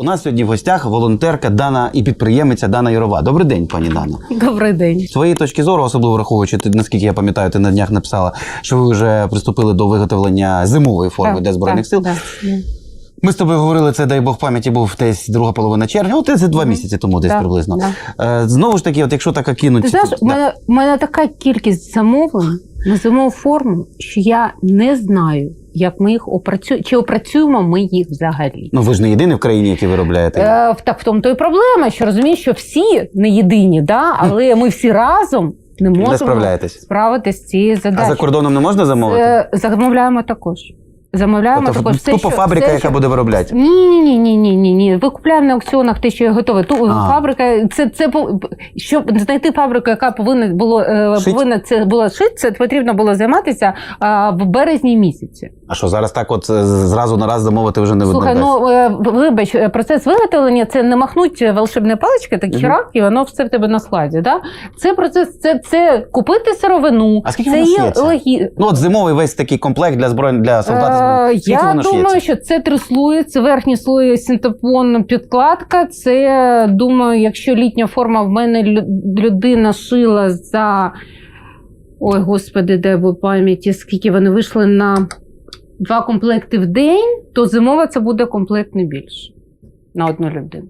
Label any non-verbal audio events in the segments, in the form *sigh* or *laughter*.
У нас сьогодні в гостях волонтерка Дана і підприємиця Дана Ярова. Добрий день, пані Дана. Добрий день. З твоєї точки зору, особливо враховуючи, ти, наскільки я пам'ятаю, ти на днях написала, що ви вже приступили до виготовлення зимової форми Так, для збройних так, сил. так. Ми з тобою говорили, це дай Бог пам'яті був десь друга половина червня. От це два місяці тому, десь Так, приблизно. да. Е, знову ж таки, от якщо так кинуть, Ти знаєш, у мене, мене така кількість замовлень на зимову форму, що я не знаю, як ми їх опрацюємо, чи опрацюємо ми їх взагалі. ну ви ж не єдиний в країні, які виробляєте. Е, в- так в тому то і проблема, що розумієш, що всі не єдині, да? але ми всі разом не можемо справитися з цією А за кордоном не можна замовити? Е, замовляємо також. Замовляємо тобто також. Все, тупо що- фабрика, все, яка що- буде виробляти. Ні, ні, ні, ні, ні, ні. Ви купляємо на аукціонах те, що є готове. Ту А. фабрика, це це по- щоб знайти фабрику, яка повинна було е, Шить? повинна це було шити, це потрібно було займатися а, в березні місяці. А що зараз так, от е, зразу на раз замовити вже не Слухай, ну е, вибач, е, процес виготовлення це не махнуть волшебні палички, так Мгм. хірак, і воно все в тебе на складі. Да? Це процес, це, це купити сировину. А скільки це воно є шиється? логі... Ну, от зимовий весь такий комплект для збройних для солдат. Е, Скільки Я воно думаю, шиється? що це три слої, це верхній слой синтепон підкладка. Це думаю, якщо літня форма в мене людина шила за ой, господи, де в пам'яті, скільки вони вийшли на два комплекти в день, то зимова це буде комплект не більше на одну людину.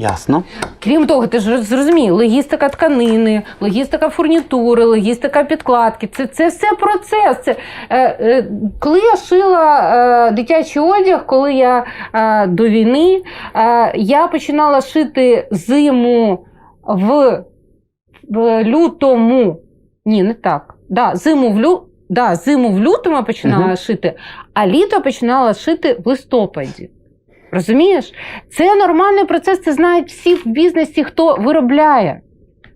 Ясно. Крім того, ти ж зрозумій, логістика тканини, логістика фурнітури, логістика підкладки. Це, це все процес. Це, е, е, коли я шила е, дитячий одяг, коли я е, до війни, е, я починала шити зиму в, в лютому. Ні, не так. Да, зиму в лю... да, зиму в лютому я починала Мгм. шити, а літо починала шити в листопаді. Розумієш? Це нормальний процес, це знають всі в бізнесі, хто виробляє.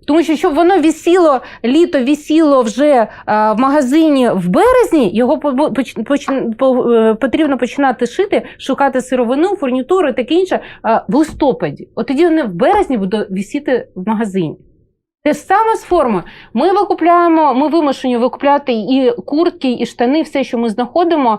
Тому що щоб воно вісіло, літо вісіло вже а, в магазині в березні, його по- поч- по- е, потрібно починати шити, шукати сировину, фурнітуру і таке інше а, в листопаді. От тоді вони в березні будуть вісіти в магазині. Те ж саме з формою. Ми викупляємо, ми вимушені викупляти і куртки, і штани, все, що ми знаходимо.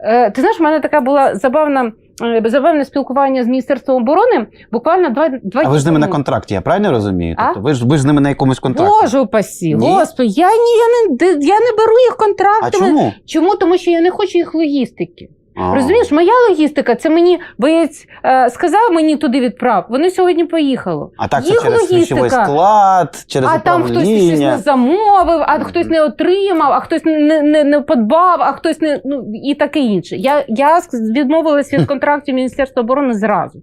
Е, Ти знаєш, в мене така була забавна, е, забавне спілкування з Міністерством оборони. Буквально два, два А ви ж з ними на контракті, я правильно розумію? А? Тобто ви ж ви ж з ними на якомусь контракті. Боже упасі, господи, я, ні, я, не, я не беру їх А контрактами. чому? Чому? Тому що я не хочу їх логістики. А. Розумієш, моя логістика це мені боєць е, сказав мені туди відправ. Вони сьогодні поїхали. А так це через логістика. склад, через А там хтось щось не замовив, а хтось не отримав, а хтось не, не, не подбав, а хтось не ну і таке інше. Я, я відмовилася від *laughs* контрактів Міністерства оборони зразу.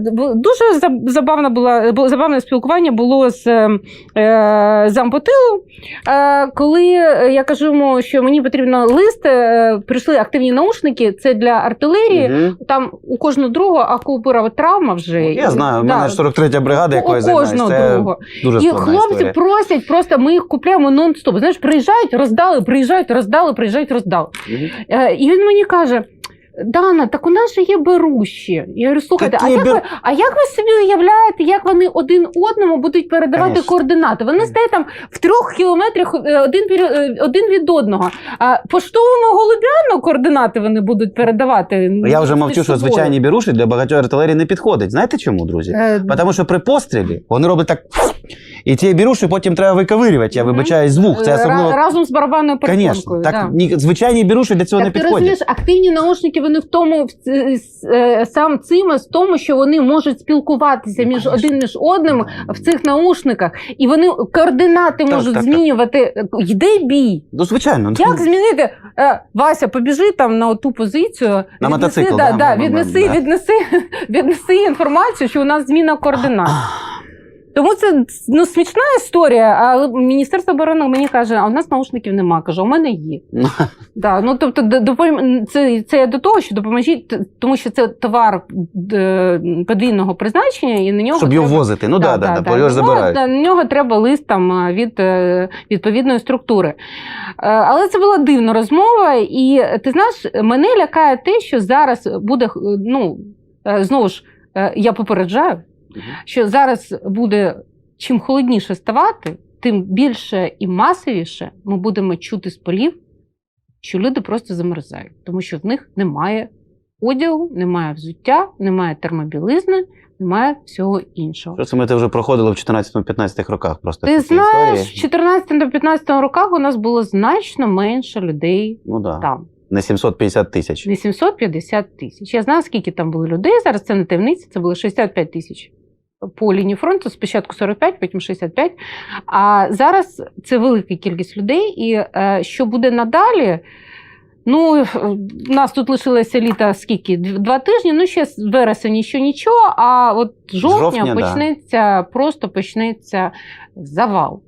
Бу- дуже забавна була забавне спілкування було з е, е, зампотилу. Е, коли я кажу йому, що мені потрібно лист, е, прийшли активні наушники, це для артилерії. Угу. Там у кожного другого акупирова травма вже. Я знаю, у Да. мене ж 43 бригада, У якою займаюся. кожного другого. дуже І хлопці історія. просять, просто ми їх купляємо нон-стоп. Знаєш, приїжджають, роздали, приїжджають, роздали, приїжджають, роздали. Е, і він мені каже. Дана, так у нас же є беруші. Я говорю, слухайте, а Які як, бер- ви, а як ви собі уявляєте, як вони один одному будуть передавати Конечно. координати? Вони стоять там в трьох кілометрах е, один, е, один від одного. А поштовому голубяну координати вони будуть передавати. Я вже мовчу, що звичайні біруші для багатьох артилерії не підходить. Знаєте чому, друзі? Е, Тому що при пострілі вони роблять так. І ці біруші потім треба виковирювати. Я вибачаю звук. Це особливо. разом з барабанною перепонкою. так да. ні, звичайні біруші для цього Так не ти підходять. розумієш, активні наушники вони в тому е, сам цим в тому, що вони можуть спілкуватися Ну, між один між одним в цих наушниках, і вони координати Так, можуть так, так. змінювати. Йде бій. Ну, звичайно. Як змінити? Е, Вася, побіжи там на ту позицію. На віднеси, мотоцикл, да, да, віднеси, да. віднеси, *laughs* віднеси інформацію, що у нас зміна координат. *clears throat* Тому це ну, смішна історія, але Міністерство оборони мені каже, а у нас наушників нема. Кажу, у мене є. *laughs* Да, ну тобто допом... це, це я до того, що допоможіть, тому що це товар подвійного призначення, і на нього Щоб його треба... возити. Ну да, да, бо його ж Ну, забирають. да, на нього треба лист там від е, відповідної структури. Е, Але це була дивна розмова, і ти знаєш, мене лякає те, що зараз буде ну е, знову ж я попереджаю. Що зараз буде чим холодніше ставати, тим більше і масовіше ми будемо чути з полів, що люди просто замерзають, тому що в них немає одягу, немає взуття, немає термобілизни, немає всього іншого. Просто ми це вже проходили в 14-15 роках. Просто Ти знаєш, в 14 до 15 роках у нас було значно менше людей Ну да. там. Не 750 тисяч. 850 тисяч. Я знаю, скільки там було людей. Зараз це не таємниця, це було 65 тисяч по лінії фронту. Спочатку 45, потім 65. А зараз це велика кількість людей. І е, що буде надалі? Ну, у нас тут лишилося літа скільки? Два тижні. Ну, ще з вересень ще нічого. А от жовтня, Жовтня, да. почнеться, просто почнеться завал.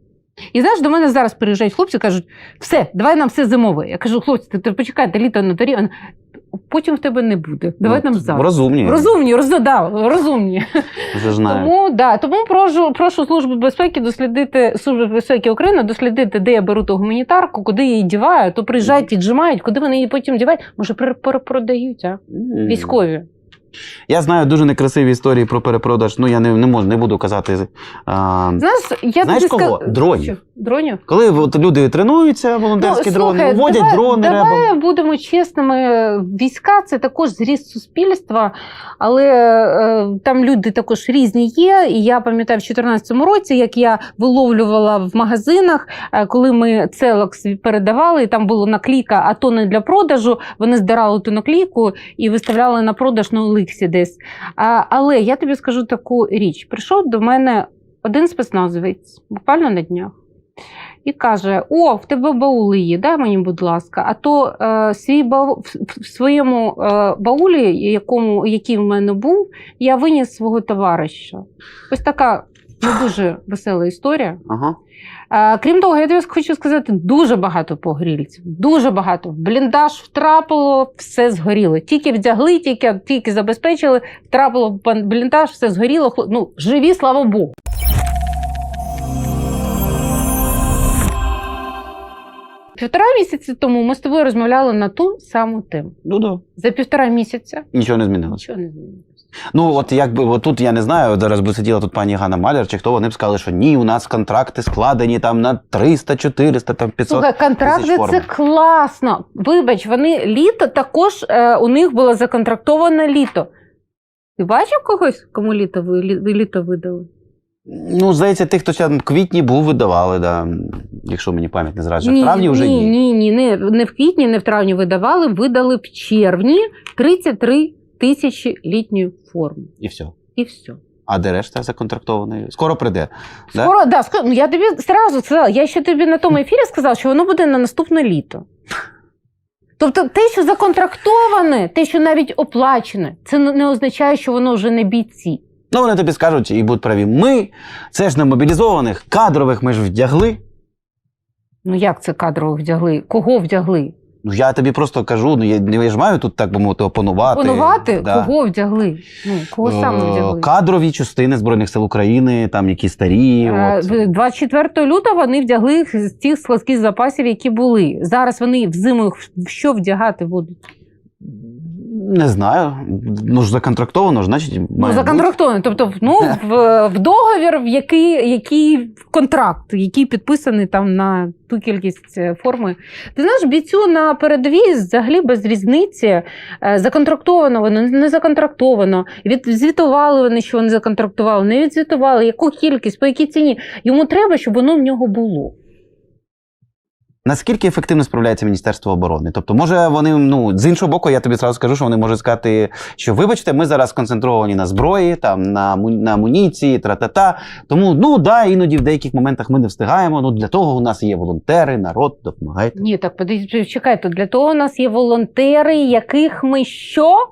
І знаєш, до мене зараз приїжджають хлопці кажуть: все, давай нам все зимове. Я кажу, хлопці, ти, ти почекайте, літо на дворі. Потім в тебе не буде. Давай Ну, нам завтра. Розумні. Розумні, роз, да, розумні. Вже знаю. Тому, да, тому прошу, прошу Службу безпеки дослідити Службу безпеки України, дослідити, де я беру ту гуманітарку, куди її діваю, то приїжджають, віджимають, куди вони її потім дівають. Може, пере- перепродають, а? Військові. Я знаю дуже некрасиві історії про перепродаж. Ну я не, не можу, не буду казати. А, Знаєш, я Знаєш тобі кого? ска- Дронів. Дронів? коли от люди тренуються, волонтерські Ну, дрони, вводять давай, дрони Давай ребом. будемо чесними. Війська це також зріст суспільства, але е, там люди також різні є. І я пам'ятаю в 2014 році, як я виловлювала в магазинах, е, коли ми целокс передавали, і там була наклейка, а то не для продажу. Вони здирали ту наклейку і виставляли на продаж на Оликсі десь. А, але я тобі скажу таку річ: прийшов до мене один спецназовець, буквально на днях. І каже: О, в тебе баули є, дай мені, будь ласка. А то е, свій бау, в своєму е, баулі, якому, який в мене був, я виніс свого товариша. Ось така не дуже весела історія. Ага. Е, крім того, я тобі хочу сказати, дуже багато погорільців, Дуже багато. В бліндаж втрапило, все згоріло. Тільки вдягли, тільки, тільки забезпечили, втрапило в бліндаж, все згоріло. Ну, живі, слава Богу. Півтора місяці тому ми з тобою розмовляли на ту саму тему. Ну да. За півтора місяця Нічого не змінилося. нічого не змінилося. Ну, от якби от тут я не знаю, зараз би сиділа тут пані Ганна Маляр, чи хто вони б сказали, що ні, у нас контракти складені там на 300, 400, там 500. Слухай, контракти тисяч форм. це класно. Вибач, вони літо також е, у них було законтрактоване літо. Ти бачив когось, кому літо ви, лі- ви літо видали? Ну, здається, тих, хто ще в квітні був, видавали, да. Якщо мені пам'ять не зраджує. В травні вже ні, ні. ні, ні, не, не в квітні, не в травні видавали, видали в червні 33 тисячі літньої форми. І все. І все. А де решта законтрактованої? Скоро прийде. Скоро, да, скоро, ну, я тобі зразу сказала, я ще тобі на тому ефірі сказала, що воно буде на наступне літо. Тобто те, що законтрактоване, те, що навіть оплачене, це не не означає, що воно вже не бійці. Ну, вони тобі скажуть і будуть праві. Ми, це ж не мобілізованих, кадрових ми ж вдягли. Ну як це кадрово вдягли? Кого вдягли? Ну, я тобі просто кажу, ну я, я ж маю тут, так би мовити, опанувати. Панувати? Да. Кого вдягли? Ну, кого саме Е, вдягли? Кадрові частини Збройних сил України, там які старі. Е, От. 24 лютого вони вдягли їх з тих складських запасів, які були. Зараз вони взиму в що вдягати будуть? Не знаю. Ну ж законтрактовано, ж, значить, має Ну, бути. Тобто, ну, в, в договір, в який, який контракт, який підписаний там на ту кількість е, форми. Ти знаєш, бійцю на передовій взагалі без різниці е, законтрактовано воно, не законтрактовано. Відзвітували вони, що вони законтрактували, не відзвітували, яку кількість, по якій ціні. Йому треба, щоб воно в нього було. Наскільки ефективно справляється Міністерство оборони? Тобто, може вони, ну, з іншого боку, я тобі зразу скажу, що вони можуть сказати, що вибачте, ми зараз сконцентровані на зброї, там, на, на амуніції, тра-та-та. Тому, ну да, іноді в деяких моментах ми не встигаємо. Ну, для того у нас є волонтери, народ, допомагайте. Ні, так подивіться, чекайте, для того у нас є волонтери, яких ми що?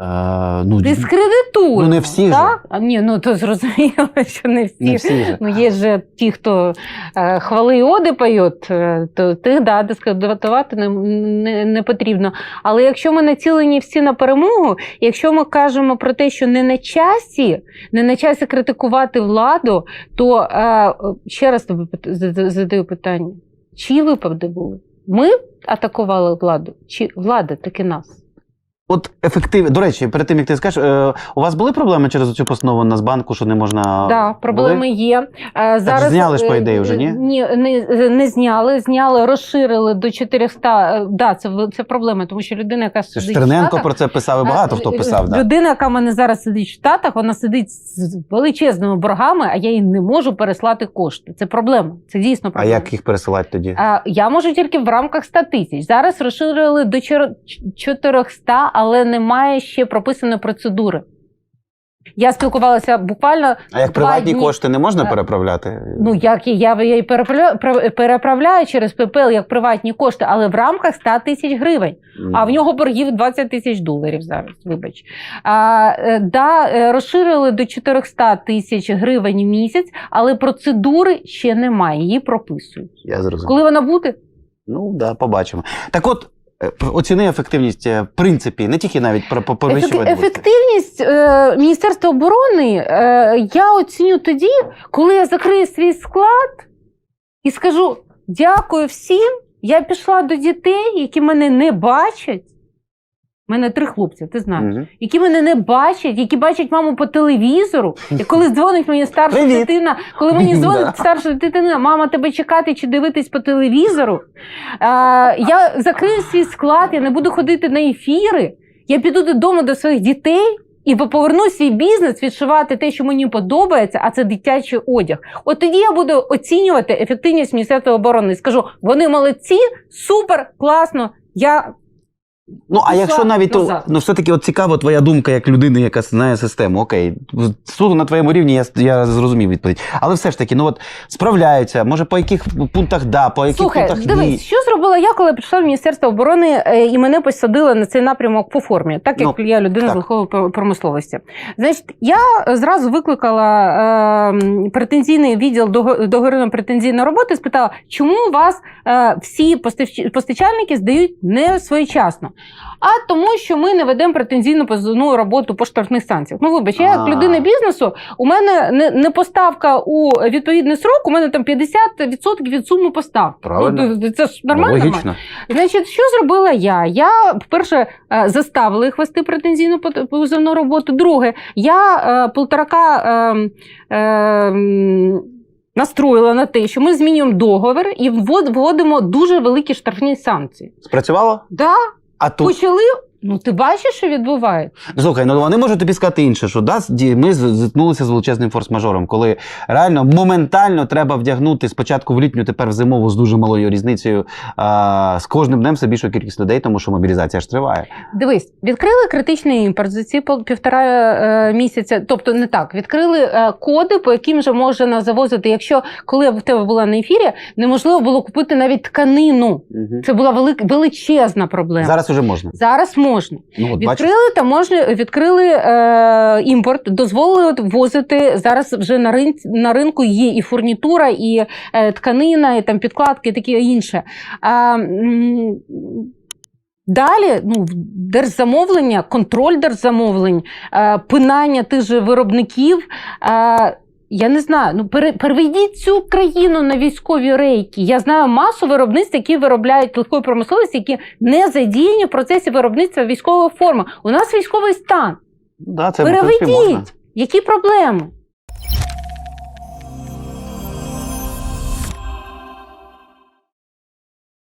Е, ну, Дискредитуємо. Ну, не всі ж. так? А, ні, ну то зрозуміло, *laughs* що не всі. не всі же. Ну, є ж ті, хто е, хвали і оди поють, е, то тих да, дискредитувати не, не, не потрібно. Але якщо ми націлені всі на перемогу, якщо ми кажемо про те, що не на часі, не на часі критикувати владу, то е, ще раз тобі задаю питання: чиї випадки були? Ми атакували владу, чи влада таки нас? От ефектив. До речі, перед тим як ти скажеш, е, у вас були проблеми через цю постанову Нацбанку, що не можна. Да, проблеми Були? є. Е, Зараз зняли ж, по е, ідеї, вже, ні? Ні, не, не зняли. Зняли, розширили до 400. Е, Да, це, це проблема, тому що людина, яка сидить в Штатах, про це писав і багато хто писав. Да. Людина, яка в мене зараз сидить в Штатах, вона сидить з величезними боргами, а я їй не можу переслати кошти. Це проблема. Це дійсно А як їх пересилати тоді? Я можу тільки в рамках 100 тисяч. Зараз розширили до чор- 400, але немає ще прописаної процедури. Я спілкувалася буквально. А як приватні дні. кошти не можна Е, переправляти? Ну, як я, я її переправляю, переправляю через ППЛ як приватні кошти, але в рамках 100 тисяч гривень. М. А в нього боргів 20 тисяч доларів зараз. Вибач. А, е, да, е, розширили до 400 тисяч гривень в місяць, але процедури ще немає. Її прописують. Я зрозумів. Коли вона буде? Ну да, побачимо. Так от. Е, Оціни ефективність е, в принципі, не тільки навіть про по- перевищувати. Ефек- будь-що. Ефективність е, Міністерства оборони е, я оціню тоді, коли я закрию свій склад і скажу дякую всім. Я пішла до дітей, які мене не бачать. У мене три хлопці, ти знаєш, Мгм. які мене не бачать, які бачать маму по телевізору. І коли *laughs* дзвонить мені старша Привіт. дитина, коли мені *laughs* Да. дзвонить старша дитина, мама тебе чекати чи дивитись по телевізору. А, я закрию свій склад, я не буду ходити на ефіри. Я піду додому до своїх дітей і поверну свій бізнес відшивати те, що мені подобається, а це дитячий одяг. От тоді я буду оцінювати ефективність Міністерства оборони. Скажу, вони молодці, супер, класно. Я Ну, а якщо навіть то, ну все-таки от цікава твоя думка як людини, яка знає систему. Окей, суду на твоєму рівні я, я зрозумів відповідь. Але все ж таки, ну от справляються, може по яких пунктах да, по яких Слухай, пунктах дивись, ні. що зробила я, коли прийшла в Міністерство оборони е, і мене посадили на цей напрямок по формі, так як Ну, я людина так. з легкої пр- промисловості. Значить, я зразу викликала е, претензійний відділ до договірно претензійної роботи, спитала, чому вас е, всі постач- постачальники здають не своєчасно. А тому, що ми не ведемо претензійну позовну роботу по штрафних санкціях. Ну, вибач, я як людина бізнесу, у мене не, не поставка у відповідний срок, у мене там 50% від суми поставки. Правильно. Ну, це ж нормально. логічно. Значить, що зробила я? Я, по-перше, е, заставила їх вести претензійну позовну роботу. Друге, я е, полторака. Е, е, Настроїла на те, що ми змінюємо договір і ввод- вводимо дуже великі штрафні санкції. Спрацювало? Да, А тут почали. Ну, ти бачиш, що відбувається? слухай, ну вони можуть тобі сказати інше, що да, ми зіткнулися з величезним форс-мажором, коли реально моментально треба вдягнути спочатку в літню, тепер в зимову з дуже малою різницею. А, з кожним днем все більшу кількість людей, тому що мобілізація ж триває. Дивись, відкрили критичний імпорт за ці півтора е, місяця. Тобто не так, відкрили е, коди, по яким вже можна завозити. Якщо коли я в тебе була на ефірі, неможливо було купити навіть тканину. Це була велик, величезна проблема. Зараз уже можна. Зараз можна. Ну, от? Відкрили таможню, відкрили е, імпорт, дозволили возити. Зараз вже на, рин, на ринку є і фурнітура, і е, тканина, і там підкладки, і таке інше. А, Далі ну, держзамовлення, контроль держзамовлень, е, пинання тих же виробників. Я не знаю, ну пере, переведіть цю країну на військові рейки. Я знаю масу виробництв, які виробляють легкої промисловості, які не задіяні в процесі виробництва військової форми. У нас військовий стан. Да, це. Переведіть. Які проблеми?